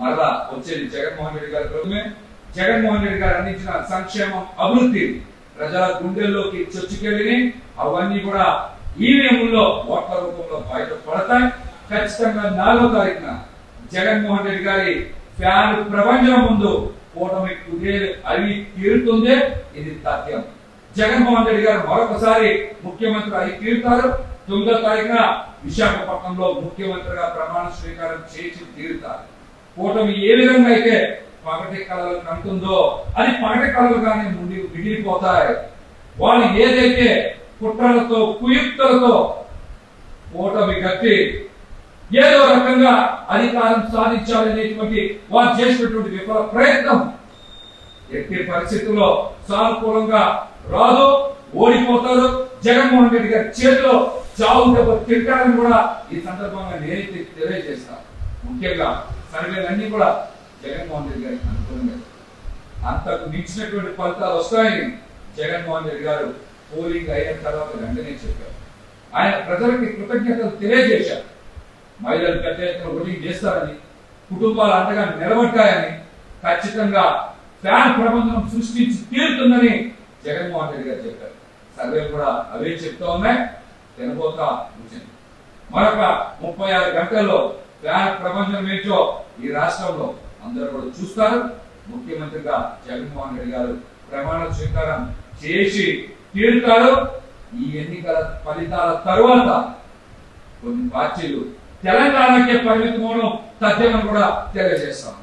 మరలా వచ్చేది జగన్మోహన్ రెడ్డి గారి ప్రభుత్వమే జగన్మోహన్ రెడ్డి గారు అందించిన సంక్షేమం అభివృద్ధి ప్రజల గుండెల్లోకి చొచ్చుకెళ్ళి అవన్నీ కూడా ఈవీఎంలో ఓట్ల రూపంలో బయటపడతాయి. ఖచ్చితంగా నాలుగో తారీఖున జగన్మోహన్ రెడ్డి గారి ఫ్యాన్ ప్రపంచం ముందు కూటమి కుదేలు అవి తీరుతుందే. ఇది తథ్యం జగన్మోహన్ రెడ్డి గారు మరొకసారి ముఖ్యమంత్రి అయి తీరుతారు. తొమ్మిదో తారీఖున విశాఖపట్నంలో ముఖ్యమంత్రిగా ప్రమాణ స్వీకారం చేసి తీరుతారు. కూటమి ఏ విధంగా అయితే పగటి కళలు కంటుందో అది పగటి కళలుగానే ముండి మిగిలిపోతాయి. వాళ్ళు ఏదైతే కుట్రలతో కుయుక్తులతో కూటమి కట్టి ఏదో రకంగా అధికారం సాధించాలనేటువంటి వారు చేసినటువంటి విఫల ప్రయత్నం ఎట్టి పరిస్థితుల్లో సానుకూలంగా రాదు ఓడిపోతారు. జగన్మోహన్ రెడ్డి గారి చేతిలో చావు దెబ్బ తింటారని కూడా ఈ సందర్భంగా నేనైతే తెలియజేస్తాను. ముఖ్యంగా సర్వేలన్నీ కూడా జగన్మోహన్ రెడ్డి గారికి అనుకూలంగా అంతకు మించినటువంటి ఫలితాలు వస్తాయని జగన్మోహన్ రెడ్డి గారు పోలింగ్ అయిన తర్వాత వెంటనే చెప్పారు. ఆయన ప్రజలకి కృతజ్ఞతలు తెలియజేశారు. మహిళలు పెద్ద ఎత్తున ఓటింగ్ చేస్తారని కుటుంబాలు అంతగా నిలబడ్డాయని ఖచ్చితంగా ఫ్యాన్ ప్రబంధం సృష్టించి తీరుతుందని జగన్మోహన్ రెడ్డి గారు చెప్పారు. సర్వేలు కూడా అవే చెప్తా ఉన్నాయి. తినబోతా మరొక ముప్పై ఆరు గంటల్లో ప్రపంచం ఏంటో ఈ రాష్ట్రంలో అందరూ కూడా చూస్తారు. ముఖ్యమంత్రిగా జగన్మోహన్ రెడ్డి గారు ప్రమాణ స్వీకారం చేసి తీరుతారు. ఈ ఎన్నికల ఫలితాల తరువాత కొన్ని పార్టీలు తెలంగాణకే పరిమితం అవడం తథ్యమని కూడా తెలియజేస్తాం.